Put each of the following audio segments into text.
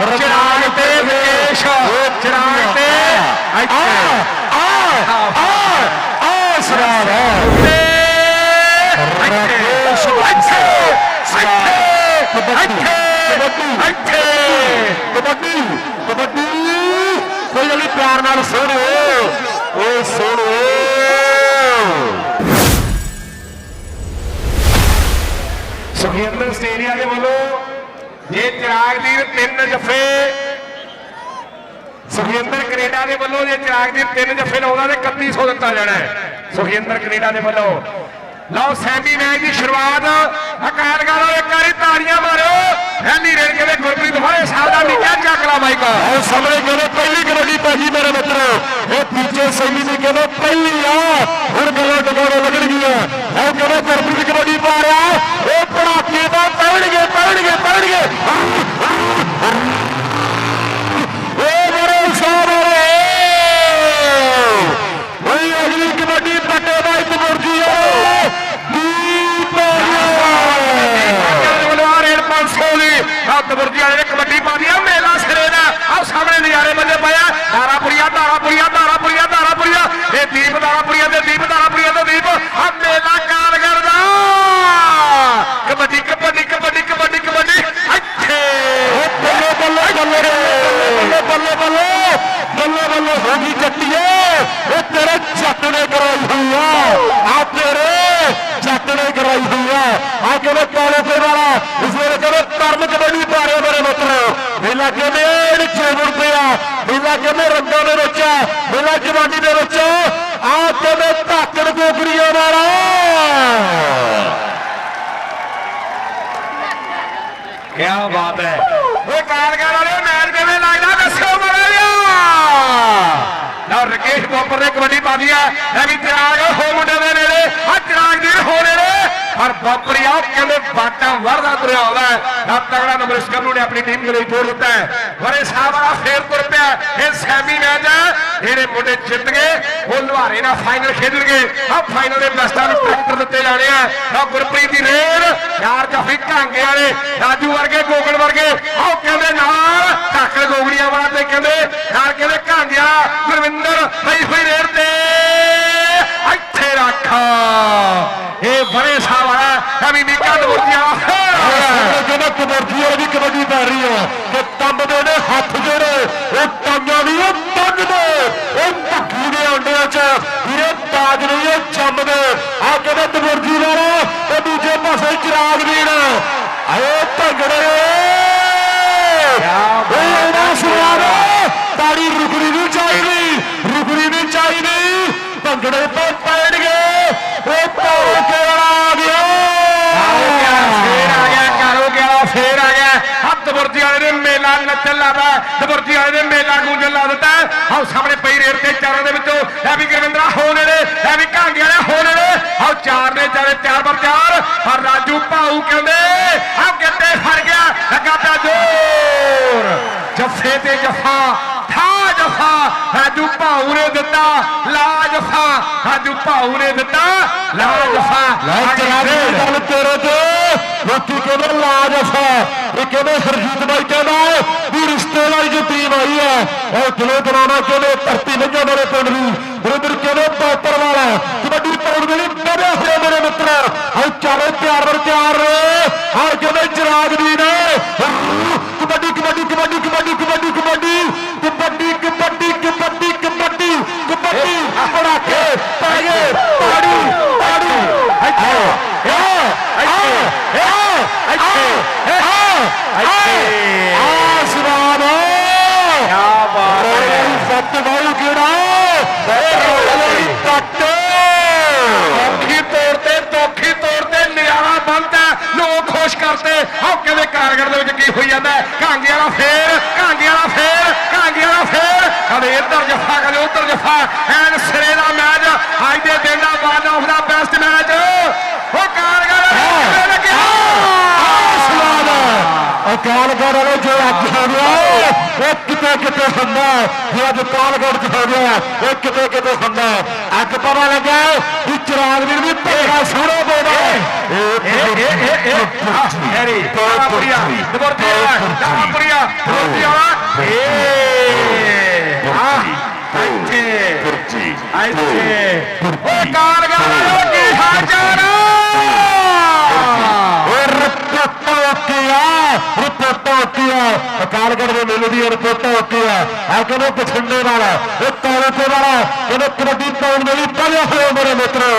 ਚਰਾਨ ਤੇ ਵਿਕੇਸ਼। ਚੜਾਣ ਤੇ ਆ ਆ ਆ ਆ ਸਰਾਰ। ਰਾਕੇਸ਼ ਅੱਛੇ। ਅੱਛੇ। ਅੱਛੇ। ਕਬੱਡੀ ਕਬੱਡੀ ਪਿਆਰ ਨਾਲ ਸੋਹਣਿਓ ਓ ਸੋਹਣਿਓ ਸੁਖਿੰਦਰ ਸਟੇਡੀਆ ਦੇ ਵੱਲੋਂ ਜੇ ਚਿਰਾਗਦੀਰ ਤਿੰਨ ਜਫੇ ਸੁਖਿੰਦਰ ਕੈਨੇਡਾ ਦੇ ਵੱਲੋਂ ਜੇ ਚਿਰਾਗਦੀਰ ਤਿੰਨ ਜਫੇ ਲਾਉਂਦਾ ਤੇ 3100 ਦਿੱਤਾ ਜਾਣਾ ਹੈ। ਸੁਖਿੰਦਰ ਕੈਨੇਡਾ ਦੇ ਵੱਲੋਂ। ਲਓ, ਸੈਮੀ ਮੈਚ ਦੀ ਸ਼ੁਰੂਆਤ। ਅਕਾਲ ਗਾਲੋ ਇੱਕ ਵਾਰੀ ਤਾੜੀਆਂ ਮਾਰੋ। ਹੈਲੀ ਰੇਡ ਕੇ ਗੁਰਪ੍ਰੀਤ ਭਾਏ ਸਾਹਿਬ ਦਾ ਨਿੱਕਾ ਚੱਕ ਮਾਈਕਾ ਮਾਈਕ। ਉਹ ਸਾਹਮਣੇ ਕਹਿੰਦੇ, ਪਹਿਲੀ ਕਬੱਡੀ ਭਾਜੀ ਮੇਰੇ ਮਿੱਤਰੋ। ਇਹ ਤੀਜੇ ਸੈਮੀ ਦੀ ਕਹਿੰਦੇ, ਪਹਿਲੀ ਆ। ਹੁਣ ਗੱਲਾਂ ਟਕੋਰੇ ਲੱਗਣਗੀਆਂ ਇਹ ਕਹਿੰਦੇ, ਗੁਰਪ੍ਰੀਤ ਕਬੱਡੀ ਪਾ ਰਿਹਾ। ਰੰਗਾਂ ਦੇ ਵਿੱਚ ਆ ਮੇਲਾ ਜਵਾਨੀ ਦੇ ਵਿੱਚ ਆ ਕਹਿੰਦੇ ਧਾਕੜ ਗੋਗਰੀਆਂ ਵਾਲਾ ਕੀ ਬਾਤ ਹੈ। ਓਏ ਕਾਲਗਰ ਵਾਲਿਓ, ਮੈਚ ਕਿਵੇਂ ਲੱਗਦਾ? ਦੱਸੋ ਮਾੜਾ ਜਿਹਾ। ਲਓ, ਰਕੇਸ਼ ਬੋਪਰ ਨੇ ਕਬੱਡੀ ਪਾ ਦਿਆ ਇਹ ਵੀ ਚਿਰਾਗ ਹੋ ਮੁੰਡੇ ਦੇ ਨੇੜੇ। ਆ ਚਿਰਾਗ ਦੀ ਹੋ ਨੇੜੇ। ਪਰ ਬੋਪਰੀ ਕਹਿੰਦੇ ਬਾਟਾ ਵਰਦਾ ਤੁਰਿਆ ਆਉਂਦਾ ਹੈ? ਤਗੜਾ ਨੰਬਰ ਇਸ ਨੂੰ ਨੇ ਆਪਣੀ ਟੀਮ ਦੇ ਲਈ ਜੋੜ ਦਿੱਤਾ ਹੈ। ਵਰੇ ਸਾਹਿਬ ਵਾਲਾ ਫੇਰ ਤੁਰ ਪਿਆ। ਇਹ ਸੈਮੀ ਮੈਚ ਹੈ। ਜਿਹੜੇ ਮੁੰਡੇ ਜਿੱਤ ਗਏ। ਉਹ ਲੁਹਾਰੇ ਨਾਲ ਫਾਈਨਲ ਖੇਡਣਗੇ। ਆ ਫਾਈਨਲ ਦੇ ਬੈਸਟਾਂ ਨੂੰ ਟਰੈਕਟਰ ਦਿੱਤੇ ਜਾਣੇ ਆ। ਆ ਗੁਰਪ੍ਰੀਤ ਦੀ ਰੇਡ। ਯਾਰ ਜਫੀ ਘਾਂਗੇ ਵਾਲੇ। ਰਾਜੂ ਵਰਗੇ, ਗੋਗਲ ਵਰਗੇ। ਆਹ ਕਹਿੰਦੇ ਨਾਲ ਢਾਕਰ ਗੋਗੜੀਆਂ ਵਾਲਾ ਤੇ ਕਹਿੰਦੇ ਨਾਲ ਕਹਿੰਦੇ ਘਾਂਗਿਆ। ਗੁਰਵਿੰਦਰ, ਪਈ ਹੋਈ ਰੇਡ ਤੇ। ਇੱਥੇ ਰੱਖ। ਇਹ ਬੜੇ ਸਾਹ ਵਾਲਾ ਐਵੇਂ ਨਿੱਕਾ ਦਵਰਜੀਆ ਕਹਿੰਦਾ ਕਬੱਡੀ ਵਾਲੀ ਕਬੱਡੀ ਪੈ ਰਹੀ ਹੈ ਤੇ ਤੰਬ ਦੇ ਨੇ ਹੱਥ ਜਿਹੜੇ ਉਹ ਟਾਂਗਾਂ ਦੀ ਉਹ ਤੰਗ ਦੇ ਉਹ ਭੱਗੀ ਦੇ ਅੰਡਿਆਂ 'ਚ ਵੀਰੇ ਤਾਜ ਨਹੀਂ ਉਹ ਜੰਮਦੇ ਆ ਕਹਿੰਦੇ ਦਵਰਜੀ ਵਾਲਾ ਤੇ ਦੂਜੇ ਪਾਸੇ ਚਿਰਾਗ ਵੀਰ ਆਏ ਭੰਗੜੇ। ਓਏ ਨਾ ਸੁਣਾਵੇ ਤਾੜੀ ਰੁਕਣੀ ਨਹੀਂ ਚਾਹੀਦੀ ਰੁਕਣੀ ਨਹੀਂ ਚਾਹੀਦੀ ਭੰਗੜੇ ਤੋਂ ਪੈਣਗੇ ਉਹ ਪਾਉ ਕੇ ਵਾਲਾ ਆ ਗਿਆ ਫੇਰ ਆ ਗਿਆ ਕਾਰੋ ਗਿਆ ਫੇਰ ਆ ਗਿਆ ਹੱਥ ਦਬਰਜੀ ਵਾਲੇ ਨੇ ਮੇਲਾ ਨੱਚਣ ਲਾਦਾ ਦਬਰਜੀ ਵਾਲੇ ਨੇ ਮੇਲਾ ਗੂੰਜਣ ਲਾ ਦਿੱਤਾ ਆਹ ਸਾਹਮਣੇ ਪਈ ਰੇਡ ਤੇ ਚਾਰਾਂ ਦੇ ਵਿੱਚੋਂ ਇਹ ਵੀ ਗੁਰਵਿੰਦਰਾ ਹੋ ਨੇੜੇ ਇਹ ਵੀ ਕਾਂਗੇ ਵਾਲੇ ਹੋ ਨੇੜੇ। ਆਹ ਚਾਰ ਨੇ ਚਾਰੇ ਚਾਰ ਪਰ ਚਾਰ ਪਰ ਰਾਜੂ ਭਾਊ ਕਹਿੰਦੇ ਆਹ ਗੱਤੇ ਫੜ ਗਿਆ। ਲੱਗਾ ਪਿਆ ਜ਼ੋਰ। ਜੱਫੇ ਤੇ ਜਫਾ ਠਾ ਜਫਾ ਰਾਜੂ ਭਾਊ ਨੇ ਦਿੱਤਾ ਲਾ ਜਫਾ। ਰਾਜੂ ਭਾਊ ਨੇ ਦਿੱਤਾ ਲਾ ਜਫਾ। ਲੈ ਚਰਾਗੇ ਗੱਲ ਤੇਰੇ ਤੇ। ਲੋਕੀ ਕਹਿੰਦੇ ਲਾਜ ਅਫਾ ਇਹ ਕਹਿੰਦੇ ਹਰਜੀਤ ਬਾਈ ਕਹਿੰਦਾ ਵੀ ਰਿਸ਼ਤੇਦਾਰੀ ਵਾਲੀ ਜੋ ਟੀਮ ਆਈ ਹੈ, ਉਹ ਦਿਲੋਂ ਦਰਾਣਾ ਕਹਿੰਦੇ ਧਰਤੀ ਨੰਗਾ ਮੇਰੇ ਪਿੰਡ ਦੀ। ਬਰਦਰ ਕਹਿੰਦੇ ਪਾਪਰ ਵਾਲਾ ਕਬੱਡੀ ਪਾਉਣ ਦੇ ਲਈ ਬੜੇ ਹੋਏ ਮੇਰੇ ਮਿੱਤਰ। ਹਾਂ ਚਾਰੇ ਤਿਆਰ ਵਰ ਤਿਆਰ ਲੋਕ ਖੁਸ਼ ਕਰਦੇ ਆਹ ਕਹਿੰਦੇ ਕਾਰਗਰ ਦੇ ਵਿੱਚ ਕੀ ਹੋਈ ਜਾਂਦਾ ਹੈ? ਕਾਂਗੇ ਵਾਲਾ ਫੇਰ, ਕਾਂਗੇ ਵਾਲਾ ਫੇਰ, ਕਾਂਗੇ ਵਾਲਾ ਫੇਰ। ਕਦੇ ਇੱਧਰ ਜਫਾ ਕਦੇ ਉੱਧਰ ਜਫਾ। ਐਨ ਸਿਰੇ ਦਾ ਮੈਚ, ਅੱਜ ਦੇ ਦਿਨ ਦਾ ਵਨ ਆਫ ਦਾ ਬੈਸਟ ਮੈਚ। ਉਹ ਕਾਰਗਰ ਫੇਰ ਲੱਗਿਆ ਸਵਾਦ ਅਕਾਲਗੜ ਵਾਲੇ ਜੋ ਅੱਜ ਹੋ ਗਿਆ ਉਹ ਕਿਤੇ ਕਿਤੇ ਹੁੰਦਾ ਜੋ ਅੱਜ ਕਾਲਗੜ ਚ ਹੋ ਗਿਆ ਉਹ ਕਿਤੇ ਕਿਤੇ ਹੁੰਦਾ ਅੱਜ ਪਤਾ ਲੱਗਾ ਕਿ ਚਿਰਾਗ ਵੀਰ ਵੀ ਭੇਗਾ ਸੋਹਣਾ ਇਹ ਹੈਰੀ ਦਾਰਾਪੁਰੀਆ ਦਬਰਤੀ ਵਾਲਾ ਏ ਆ ਇੱਥੇ। ਇੱਥੇ। ਓ ਕਾਰਗਰ ਕੀ ਹਾਜ਼ਰ ਓਕੀਆ ਰਿਪੋਰਟਾਂ ਓਕੀਆ ਅਕਾਲਗੜ ਦੇ ਮੇਲੇ ਦੀ ਰਿਪੋਰਟਾਂ ਓਕੀਆ ਆ ਕਹਿੰਦੇ ਪਛੰਡੇ ਵਾਲਾ ਇਹ ਤਾਲੂਕੇ ਵਾਲਾ ਕਹਿੰਦੇ ਕਬੱਡੀ ਪਾਉਣ ਦੇ ਲਈ ਪਹਿਲੇ ਹੋਏ ਮੇਰੇ ਮਿੱਤਰੋ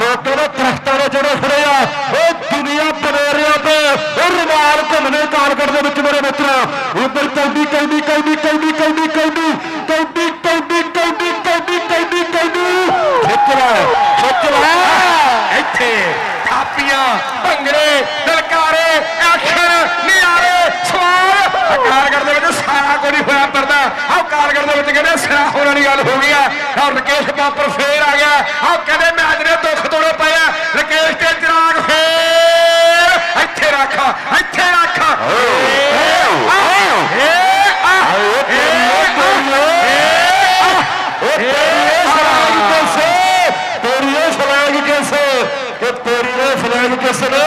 ਲੋਕ ਕਹਿੰਦੇ ਦਰਖਤਾਂ ਦੇ ਜਿਹੜੇ ਖੜੇ ਆ ਉਹ ਦੁਨੀਆ ਬਨੇਰਿਆਂ ਤੇ ਉਹ ਰੁਮਾਲ ਘੁੰਮਣੇ ਕਾਲਗੜ ਦੇ ਵਿੱਚ ਮੇਰੇ ਮਿੱਤਰੋ ਉਧਰ ਕੌਡੀ ਕੌਡੀ ਕੌਡੀ ਕੌਡੀ ਕੌਡੀ ਕੌਡੀ ਕੌਡੀ ਕੌਡੀ ਕੌਡੀ ਕੌਡੀ ਕੌਡੀ ਕੌਡੀ ਖਿੱਚ ਲੈ ਖਿੱਚ ਲੈ ਇੱਥੇ ਥਾਪੀਆਂ ਭੰਗੜੇ ਦਲਕਾਰੇ ਐਕਸ਼ਨ ਨਿਆਰੇ ਸਵਾਲ ਕਾਰਗਰ ਦੇ ਵਿੱਚ ਸਾਰਾ ਕੁਝ ਹੋਇਆ ਪਰਦਾ ਆਹ ਕਾਰਗਰ ਦੇ ਵਿੱਚ ਕਹਿੰਦੇ ਸਿਰਾ ਹੋਣ ਵਾਲੀ ਗੱਲ ਹੋ ਗਈ ਆ। ਆਹ ਰਕੇਸ਼ ਬਾਪਰ ਫੇਰ ਆ ਗਿਆ। ਆਹ ਕਹਿੰਦੇ ਮੈਚ ਦੇ ਦੁੱਖ ਤੋੜੇ ਪਏ ਆ। ਰਕੇਸ਼ ਤੇ ਚਿਰਾਗ ਫੇਰ। ਇੱਥੇ ਰੱਖ ਇੱਥੇ ਰੱਖ। ਆ ਕਿਸੇ ਕਿ ਨੇ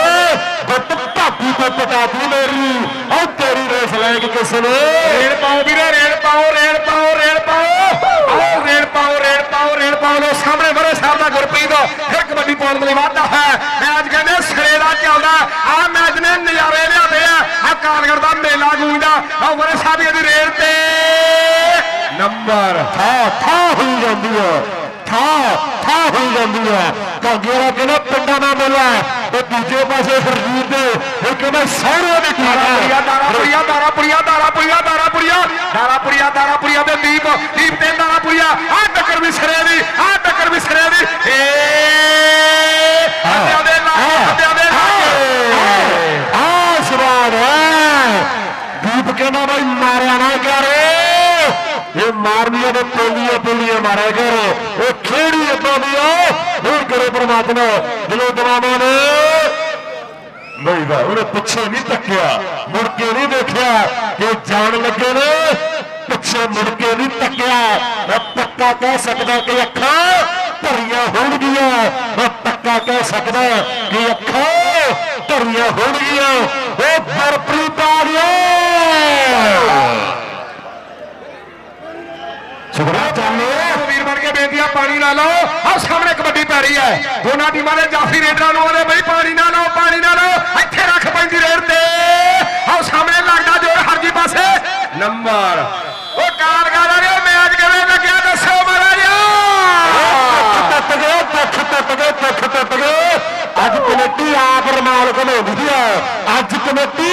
ਬੱਤ ਭਾਪੀ ਤੋਂ ਪਟਾਤੀ ਮੇਰੀ ਉਹ ਤੇਰੀ ਇਹ ਫਲੈਗ ਕਿਸ ਨੇ? ਪਾਓ ਵੀਰੇ ਰੇਡ ਪਾਓ ਰੇਡ ਪਾਓ ਰੇਡ ਪਾਓ ਆਓ ਰੇਡ ਪਾਓ ਰੇਡ ਪਾਓ ਸਾਹਮਣੇ ਵਰੇ ਸਾਹਿਬ ਦਾ ਗੁਰਪ੍ਰੀਤ ਫਿਰ ਕਬੱਡੀ ਪਾਉਣ ਲਈ ਵਾਧਾ ਹੈ। ਮੈਚ ਕਹਿੰਦੇ, ਸਿਰੇ ਦਾ ਚੱਲਦਾ। ਆ ਮੈਚ ਨੇ ਨਜ਼ਾਰੇ ਲਿਆਦੇ ਆ। ਆ ਕਾਲਗੜ ਦਾ ਮੇਲਾ ਗੂੰਜਦਾ। ਆ ਵਰੇ ਸਾਹਿਬ ਦੀ ਰੇਡ ਤੇ। ਨੰਬਰ। ਥਾ ਥਾ ਹੋਈ ਜਾਂਦੀ ਹੈ। ਥਾ ਥਾ ਹੋਈ ਜਾਂਦੀ ਹੈ। ਕਾਂਗੇਰਾ ਕਹਿੰਦਾ, ਪਿੰਡਾਂ ਦਾ ਮੇਲਾ ਤੇ ਦੂਜੇ ਪਾਸੇ ਸਰਜੀਤ ਦੇ ਇਹ ਕਹਿੰਦਾ ਸਹੁਰੇ ਦੀ ਦਾਰਾਪੁਰੀਆ ਦਾਰਾਪੁਰੀਆ ਦਾਰਾਪੁਰੀਆ ਦਾਰਾਪੁਰੀਆ ਦਾਰਾਪੁਰੀਆ ਦਾਰਾਪੁਰੀਆ ਦਾਰਾਪੁਰੀਆ ਦੇ ਦੀਪ ਦੀਪ ਤੇ ਦਾਰਾਪੁਰੀਆ ਆ ਟੱਕਰ ਵੀ ਸਿਰੇ ਦੀ ਆ ਟੱਕਰ ਵੀ ਸਿਰੇ ਦੀ ਏ ਦੇ ਨਾਲ ਹੱਥਿਆਂ ਦੇ ਨਾਲ ਆ ਹੈ ਦੀਪ ਕਹਿੰਦਾ ਬਈ ਮਾਰਿਆ ਨਾ ਕਰ ਇਹ ਮਾਰਨੀਆਂ ਤੇ ਪੋਲੀਆਂ ਪੋਲੀਆਂ ਮਾਰਿਆ ਕਰ। ਉਹ ਖੇੜੀ ਇਦਾਂ ਦੀ ਆ। ਹੋਰ ਕਰੋ ਪ੍ਰਮਾਤਮਾ? ਦਿਲੋਂ ਦਵਾਵਾਂ ਨੇ ਨਹੀਂ ਵਾ ਉਹਨੇ ਪਿੱਛੇ ਨਹੀਂ ਤੱਕਿਆ। ਮੁੜ ਕੇ ਨਹੀਂ ਦੇਖਿਆ ਕਿ ਜਾਣ ਲੱਗੇ ਨੇ। ਪਿੱਛੇ ਮੁੜ ਕੇ ਨਹੀਂ ਤੱਕਿਆ। ਮੈਂ ਪੱਕਾ ਕਹਿ ਸਕਦਾ ਕਿ ਅੱਖਾਂ ਭਰੀਆਂ ਹੋਣਗੀਆਂ। ਮੈਂ ਪੱਕਾ ਕਹਿ ਸਕਦਾ ਕਿ ਅੱਖਾਂ ਭਰੀਆਂ ਹੋਣਗੀਆਂ। ਉਹ ਬਰਪ੍ਰੀਤ ਆ ਗਿਆ ਸੁਭਰਾ ਚਾਲੇ ਵੀਰ ਬਣ ਕੇ ਬੇਨਤੀ ਆ ਪਾਣੀ ਨਾ ਲਾਓ। ਆ ਸਾਹਮਣੇ ਕਬੱਡੀ ਪੈ ਰਹੀ ਹੈ। ਦੋਨਾਂ ਟੀਮਾਂ ਦੇ ਜਾਫੀ ਰੇਡਰਾਂ ਨੂੰ ਆਦੇ ਬਈ ਪਾਣੀ ਨਾ ਲਾਓ ਪਾਣੀ ਨਾ ਲਾਓ। ਇੱਥੇ ਰੱਖ ਪੈਂਦੀ ਰੇਡ ਤੇ। ਆਹ ਸਾਹਮਣੇ ਲੱਗਦਾ ਜੋਰ ਹਰਜੀ ਪਾਸੇ। ਨੰਬਰ। ਉਹ ਕਾਰਗਾਰਾਂ ਨੇ ਮੈਚ ਕਿਵੇਂ ਲੱਗਿਆ ਦੱਸੋ ਮਹਾਰਾਜਾ? ਟੱਟ ਗਏ ਪੱਖ ਟੱਟ ਗਏ ਪੱਖ ਟੱਟ ਗਏ ਅੱਜ ਕਮੇਟੀ ਆਪ ਰਮਾਲ ਘਮਾਉਂਦੀ ਆ। ਅੱਜ ਕਮੇਟੀ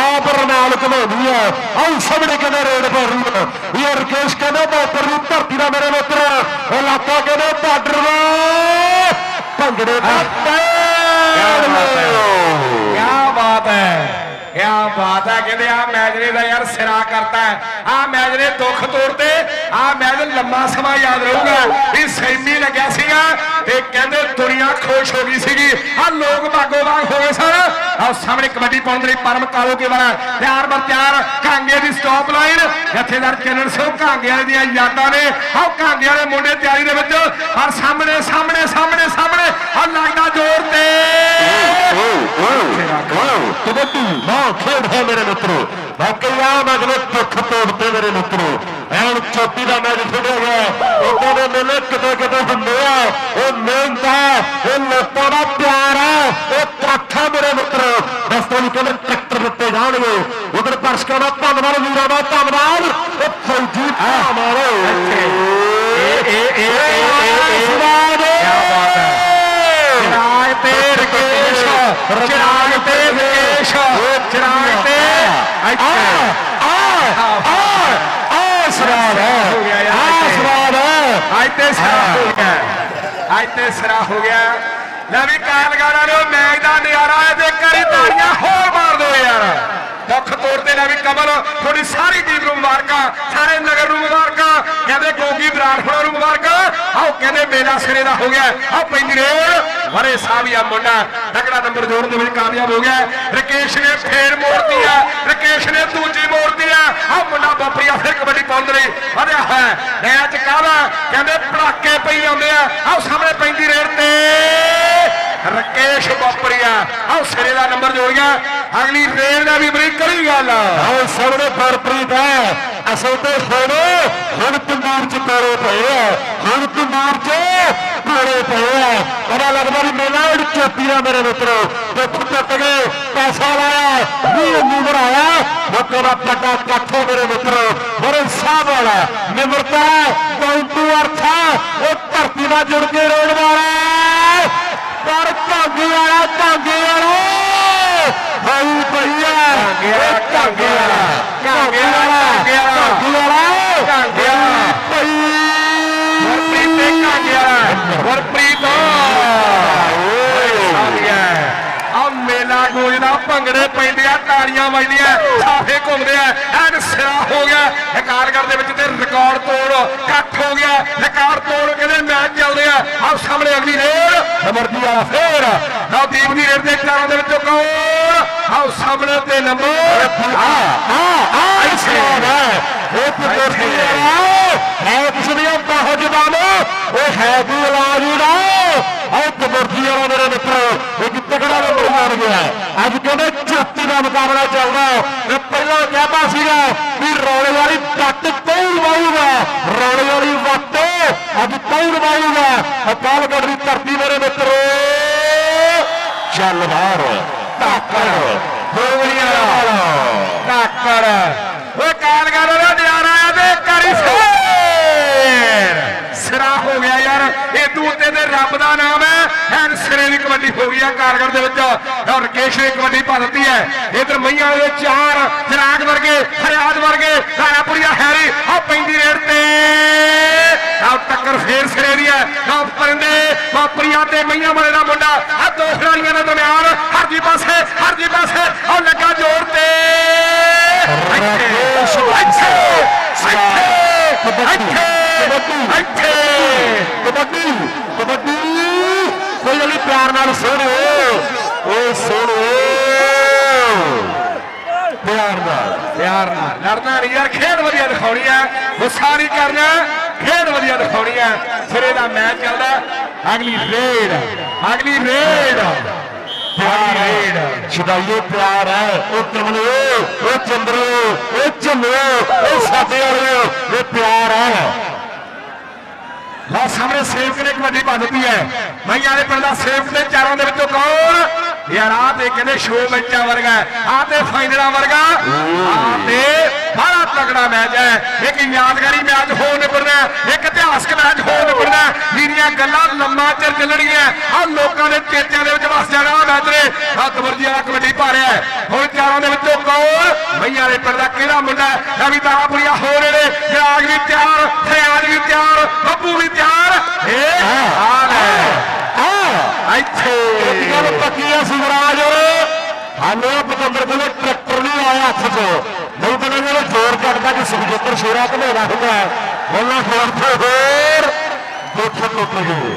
ਆਪ ਰਮਾਲ ਘਮਾਉਂਦੀ ਆ। ਆਹ ਸਾਹਮਣੇ ਕਹਿੰਦੇ ਰੇਡ ਪੈ ਰਹੀ ਆ ਇਹ ਰਕੇਸ਼ ਕਹਿੰਦਾ ਬਾਪਰ ਦੀ ਧਰਤੀ ਦਾ ਮੇਰੇ ਮਿੱਤਰ ਉਹ ਇਲਾਕਾ ਕਹਿੰਦੇ ਬਾਰਡਰ ਦਾ? ਭੰਗੜੇ ਦਾ ਕਿਆ ਬਾਤ ਹੈ। ਪੈਰ ਕਿਆ ਬਾਤ ਹੈ। ਬਾਤ ਹੈ, ਕਹਿੰਦੇ ਆ ਮੈਚ ਨੇ ਦਾ ਯਾਰ ਸਿਰਾ ਕਰਤਾ ਆ ਮੈਚ ਨੇ ਦੁੱਖ ਤੋੜਦੇ ਆ ਮੈਚ ਲੰਮਾ ਸਮਾਂ ਯਾਦ ਰਹੂਗਾ। ਵੀ ਸੈਮੀ ਲੱਗਿਆ ਸੀਗਾ ਤੇ ਕਹਿੰਦੇ ਦੁਨੀਆ ਖੁਸ਼ ਹੋ ਗਈ ਸੀਗੀ। ਆ ਲੋਕ ਬਾਗੋ ਬਾਗ ਹੋ ਗਏ ਸਨ। ਆ ਸਾਹਮਣੇ ਕਬੱਡੀ ਪਾਉਣ ਦੇ ਲਈ ਪਰਮ ਕਾਲੋ ਕੇ ਵਾਲਾ ਤਿਆਰ ਬਰ ਤਿਆਰ, ਕਾਂਗੇ ਦੀ ਸਟਾਪ ਲਾਈਨ ਜਥੇਦਾਰ ਚੰਨਣ ਸਿੰਘ ਕਾਂਗੇ ਵਾਲੇ ਦੀਆਂ ਯਾਦਾਂ ਨੇ। ਆ ਕਾਂਗੇ ਵਾਲੇ ਮੁੰਡੇ ਤਿਆਰੀ ਦੇ ਵਿੱਚ। ਔਰ ਸਾਹਮਣੇ ਸਾਹਮਣੇ ਸਾਹਮਣੇ ਸਾਹਮਣੇ ਆ ਲੱਗਦਾ ਜ਼ੋਰ ਤੇ। ਮਿੱਤਰੋ ਵਾਕਈ ਆ ਮਗਲੇ ਭੁੱਖ ਤੋੜਤੇ ਮੇਰੇ ਮਿੱਤਰੋ। ਐਨ ਚੋਟੀ ਦਾ ਮੈਚ ਖੇਡਿਆ ਗਿਆ। ਉਹਨਾਂ ਦੇ ਮੇਲੇ ਕਿਤੇ ਕਿਤੇ ਹੁੰਦੇ ਆ। ਉਹ ਮਿਹਨਤ ਆ ਉਹ ਲੋਕਾਂ ਦਾ ਪਿਆਰ ਆ। ਉਹ ਤਰਾਖਾ ਮੇਰੇ ਮਿੱਤਰੋ। ਤੁਹਾਨੂੰ ਕਹਿੰਦੇ ਟਰੈਕਟਰ ਦਿੱਤੇ ਜਾਣਗੇ। ਉਧਰ ਪਰਸ਼ਕਾਂ ਦਾ ਧੰਨਵਾਦ ਵੀਰਾਂ ਦਾ ਧੰਨਵਾਦ। ਉਹ ਫੌਜੀ ਮਾਰੋ ਇਹ ਇਹ ਇਹ ਇਹ ਇਹ ਕਿਆ ਬਾਤ ਹੈ। ਚਿਰਾਗ ਤੇ ਰਕੇਸ਼। ਚਿਰਾਗ ਤੇ ਰਕੇਸ਼। ਚਿਰਾਗ ਤੇ ਇੱਥੇ ਸਵਾਲ ਹੈ ਗਿਆ ਯਾਰ ਆ ਹੈ ਅੱਜ ਤੇ ਸਿਰਾ ਹੋ ਗਿਆ ਅੱਜ ਤੇ ਸਿਰਾ ਹੋ ਗਿਆ ਲੈ ਵੀ ਕਾਲਗਾਰ ਵਾਲਿਓ ਮੈਚ ਦਾ ਨਜ਼ਾਰਾ ਹੈ ਤੇ ਕਰੀ ਤਾੜੀਆਂ ਹੋਰ ਮਾਰ ਦਿਓ ਯਾਰ। ਦੁੱਖ ਤੋੜਦੇ ਲੈ ਵੀ ਕਮਲ ਤੁਹਾਡੀ ਸਾਰੀ ਟੀਮ ਨੂੰ ਮੁਬਾਰਕਾਂ ਸਾਰੇ ਨਗਰ ਨੂੰ ਮੁਬਾਰਕਾਂ ਕਹਿੰਦੇ ਗੋਗੀ ਬਰਾੜ ਹੋਣਾ ਨੂੰ ਮੁਬਾਰਕਾਂ ਆਓ ਕਹਿੰਦੇ ਮੇਲਾ ਸਿਰੇ ਦਾ ਹੋ ਗਿਆ। ਆਓ ਪੈਂਦੀ ਰੇ ਵਰੇ ਸਾਹਿਬ ਮੁੰਡਾ। ਤਕੜਾ ਨੰਬਰ ਜੋੜਨ ਦੇ ਵਿੱਚ ਕਾਮਯਾਬ ਹੋ ਗਿਆ। ਰਕੇਸ਼ ਨੇ ਫੇਰ ਮੋੜਤੀ ਆ। ਰਕੇਸ਼ ਨੇ ਦੂਜੀ ਮੋੜਤੀ ਆ। ਆਹ ਮੁੰਡਾ ਬਾਪਰੀਆ ਫਿਰ ਕਬੱਡੀ ਪਾਉਣ ਲਈ। ਵਧਿਆ ਹੈ ਮੈਚ ਕਾਹਦਾ? ਕਹਿੰਦੇ ਪੜਾਕੇ ਪਈ ਆਉਂਦੇ ਆ। ਆਹ ਸਾਹਮਣੇ ਪੈਂਦੀ ਰੇਡ ਤੇ ਰਕੇਸ਼ ਰਕੇਸ਼ ਬਾਪਰੀਆ ਆਹ ਸਿਰੇ ਦਾ ਨੰਬਰ ਜੋੜ ਗਿਆ। ਅਗਲੀ ਰੇਲ ਦਾ ਵੀ ਬੜੀ ਕਰੀ ਗੱਲ। ਆਓ ਸਾਹਮਣੇ ਗੁਰਪ੍ਰੀਤ ਹੈ ਅਸਲ ਤੇ ਹੁਣ ਹੁਣ ਤੰਦੂਰ ਚ ਕੋਲੇ ਪਏ ਆ। ਹੁਣ ਤੰਦੂਰ ਚ ਕੋਲੇ ਪਏ ਆ। ਪਤਾ ਲੱਗਦਾ ਵੀ ਮੇਲਾ ਉੜ ਚੋਪੀ ਆ ਮੇਰੇ ਮਿੱਤਰੋ। ਦੁੱਖ ਟੁੱਟ ਗਏ ਪੈਸਾ ਲਾਇਆ ਵੀ ਅੰਨੀ ਬਣਾਇਆ ਮੱਕੇ ਦਾ ਪੱਟਾ ਕੱਠੋ ਮੇਰੇ ਮਿੱਤਰੋ। ਬੜੇ ਸਾਹ ਵਾਲਾ ਨਿਮਰਤਾ ਕੌਂਟੂ ਅਰਥਾ ਉਹ ਧਰਤੀ ਨਾਲ ਜੁੜ ਕੇ ਰੋਣ ਵਾਲਾ ਪਰ ਭਾਗੀ ਵਾਲਾ ਭਾਗੀ ਵਾਲਾ। ਹਾਈ ਭਈਆ ਢਾਂਗੇ ਵਾਲਾ ਢਾਂਗੇ ਵਾਲਾ। ਢਾਂਗੇ ਵਾਲਾ ਢਾਂਗੇ ਵਾਲਾ। ਭਈ ਗੁਰਪ੍ਰੀਤ ਤੇ ਕਾਂਗਿਆ ਗੁਰਪ੍ਰੀਤ ਆ ਗਿਆ ਆ ਮੇਲਾ ਗੂੰਜਦਾ ਭੰਗੜੇ ਪੈਂਦੇ ਆ ਤਾੜੀਆਂ ਵੱਜਦੀਆਂ ਸਾਫੇ ਘੁੰਮਦੇ ਆ ਐਨ ਸਿਰਾ ਹੋ ਗਿਆ। ਹਕਾਰਗੜ ਦੇ ਵਿੱਚ ਤੇ ਰਿਕਾਰਡ ਤੋੜ ਇਕੱਠ ਹੋ ਗਿਆ। ਰਿਕਾਰਡ ਤੋੜ ਕਹਿੰਦੇ ਮੈਚ ਚੱਲਦੇ ਆ। ਆ ਸਾਹਮਣੇ ਅਗਲੀ ਰੇਡ ਨੰਬਰ ਦੀ ਆ ਫੇਰ। ਨਵਦੀਪ ਦੀ ਰੇਡ ਦੇ ਚਾਰਾਂ ਦੇ ਵਿੱਚੋਂ ਕੌਣ? ਆਓ ਸਾਹਮਣੇ ਤੇ ਨੰਬਰ ਆ ਆ ਆ ਇਸਲਾਮ ਹੈ। ਇਹ ਪੁੱਤਰ ਹੈ। ਕੁਸਨੀਆਂ ਬਹੁਤ ਜਵਾਨ। ਉਹ ਹੈ ਵੀ ਇਲਾਜ ਨਾ ਆਹ ਕਬਰਜੀ ਵਾਲਾ ਮੇਰੇ ਮਿੱਤਰੋ ਇੱਕ ਤਕੜਾ ਨੰਬਰ ਮਾਰ ਗਿਆ ਅੱਜ ਕਹਿੰਦੇ 34 ਦਾ ਮੁਕਾਬਲਾ ਚੱਲਦਾ ਮੈਂ ਪਹਿਲਾਂ ਕਹਿੰਦਾ ਸੀਗਾ ਵੀ ਰੌਲੇ ਵਾਲੀ ਪੱਟ ਕੌਣ ਵਾਊਗਾ? ਰੌਲੇ ਵਾਲੀ ਵੱਟ ਅੱਜ ਕੌਣ ਵਾਊਗਾ? ਅਕਾਲਗੜ੍ਹ ਦੀ ਧਰਤੀ ਮੇਰੇ ਮਿੱਤਰੋ ਚੱਲ ਬਾਹਰ ਧਾਕੜ ਗੋਲੀਆਂ ਕਾਕੜ ਓਏ ਕਾਰਗਰ ਦਾ ਨਜ਼ਾਰਾ ਆ ਤੇ ਕਰੀ ਫੇਰ ਸਿਰਾ ਹੋ ਗਿਆ ਯਾਰ ਇਹ ਦੂਤੇ ਦੇ ਰੱਬ ਦਾ ਨਾਮ ਹੈ। ਐਨ ਸਿਰੇ ਦੀ ਕਬੱਡੀ ਹੋ ਗਈ ਆ ਕਾਰਗਰ ਦੇ ਵਿੱਚ। ਔਰ ਰਕੇਸ਼ ਨੇ ਕਬੱਡੀ ਪਾ ਦਿੱਤੀ ਹੈ। ਇਧਰ ਮਈਆਂ ਦੇ ਚਾਰ ਚਿਰਾਗ ਵਰਗੇ ਫਰਿਆਦ ਵਰਗੇ ਸਾਰਾਪੁਰੀਆ ਹੈਰੀ ਆ ਪੈਂਦੀ ਰੇਡ ਤੇ। ਆ ਟੱਕਰ ਫੇਰ ਸਿਰੇ ਦੀ ਹੈ। ਆ ਪਰਿੰਦੇ ਵਾਪਰੀਆਂ ਤੇ ਮਈਆਂ ਵਾਲੇ ਦਾ ਮੁੰਡਾ। ਆ ਦੋ ਖਿਡਾਰੀਆਂ ਦੇ ਦਰਮਿਆਨ ਹਰਜੀ ਪਾਸੇ ਹਰਜੀ ਪਾਸੇ ਆ ਲੱਗਾ ਜੋਰ ਤੇ। ਰਕੇਸ਼ ਇੱਥੇ ਕਬੱਡੀ ਕਬੱਡੀ ਕੋਈ ਜਲੀ ਪਿਆਰ ਨਾਲ ਸੋਹਣਿਓ ਓ ਸੋਹਣਿਓ ਪਿਆਰ ਨਾਲ ਪਿਆਰ ਨਾਲ। ਲੜਨਾ ਨਹੀਂ ਯਾਰ ਖੇਡ ਵਧੀਆ ਦਿਖਾਉਣੀ ਹੈ। ਗੁੱਸਾ ਨਹੀਂ ਕਰਨਾ ਖੇਡ ਵਧੀਆ ਦਿਖਾਉਣੀ ਹੈ। ਸਿਰੇ ਦਾ ਮੈਚ ਚੱਲਦਾ ਅਗਲੀ ਰੇਡ ਅਗਲੀ ਰੇਡ ਪਿਆਰ ਹੈ। ਛਡਾਈਏ ਪਿਆਰ ਹੈ। ਉਹ ਕਮਲਿਓ ਉਹ ਚੰਦਰੋ ਉਹ ਝੱਲਿਓ ਉਹ ਸਾਡੇ ਵਾਲਿਓ ਇਹ ਪਿਆਰ ਹੈ। ਲਓ ਸਾਹਮਣੇ ਸੇਵਕ ਨੇ ਕਬੱਡੀ ਪਾ ਦਿੱਤੀ ਹੈ। ਮਈਆਂ ਦੇ ਪਿੰਡ ਦਾ ਸੇਵਕ ਦੇ ਚਾਰਾਂ ਦੇ ਵਿੱਚੋਂ ਕੌਣ? ਯਾਰ ਆ ਤੇ ਕਹਿੰਦੇ ਸ਼ੋ ਮੈਚਾਂ ਵਰਗਾ ਆ ਤੇ ਫਾਈਨਲਾਂ ਵਰਗਾ। ਆ ਤੇ ਬੜਾ ਤਕੜਾ ਮੈਚ ਹੈ। ਇੱਕ ਯਾਦਗਾਰੀ ਮੈਚ ਹੋ। ਨਿਬੜਨਾ ਇੱਕ ਇਤਿਹਾਸਕ ਮੈਚ ਹੋ। ਨਿਬੜਨਾ ਜਿਹੜੀਆਂ ਗੱਲਾਂ ਲੰਮਾ ਚਿਰ ਚੱਲਣਗੀਆਂ ਆ ਲੋਕਾਂ ਦੇ ਚੇਤਿਆਂ ਦੇ ਵਿੱਚ ਵਸ ਜਾਣਾ ਆਹ ਮੈਚ ਨੇ ਹੱਥ ਤਵਰਜੀ ਵਾਲਾ ਕਬੱਡੀ ਪਾ ਰਿਹਾ ਹੈ। ਹੁਣ ਚਾਰਾਂ ਦੇ ਵਿੱਚੋਂ ਕੌਣ? ਮਈਆਂ ਦੇ ਪਿੰਡ ਦਾ ਕਿਹੜਾ ਮੁੰਡਾ ਹੈ? ਰਵੀ ਤਾਰਾਪੁਰੀਆ ਹੋ ਰਹੇ ਨੇ ਜਰਾਗ ਵੀ ਤਿਆਰ ਫਰਿਆਦ ਵੀ ਤਿਆਰ ਬੱਬੂ ਵੀ ਤਿਆਰ ਇਹ ਆ ਲੈ ਆ ਇੱਥੇ ਇੱਕ ਗੱਲ ਪੱਕੀ ਆ ਸੁਖਰਾਜ ਹਾਲੇ ਪਤੰਦਰ ਕੋਲੇ ਟਰੈਕਟਰ ਨਹੀਂ ਆਇਆ ਹੱਥ 'ਚ। ਨਹੀਂ ਤਾਂ ਇਹਨਾਂ ਨੇ ਜ਼ੋਰ ਕੱਢਦਾ ਕਿ ਸੁਖਜਿੱਤਰ ਸ਼ੇਰਾ ਘਨੇਰਾ ਹੁੰਦਾ ਹੈ। ਉਹਨਾਂ ਫੋਰ ਤੇ ਹੋਰ। ਦੁੱਖ ਟੁੱਟ ਗਏ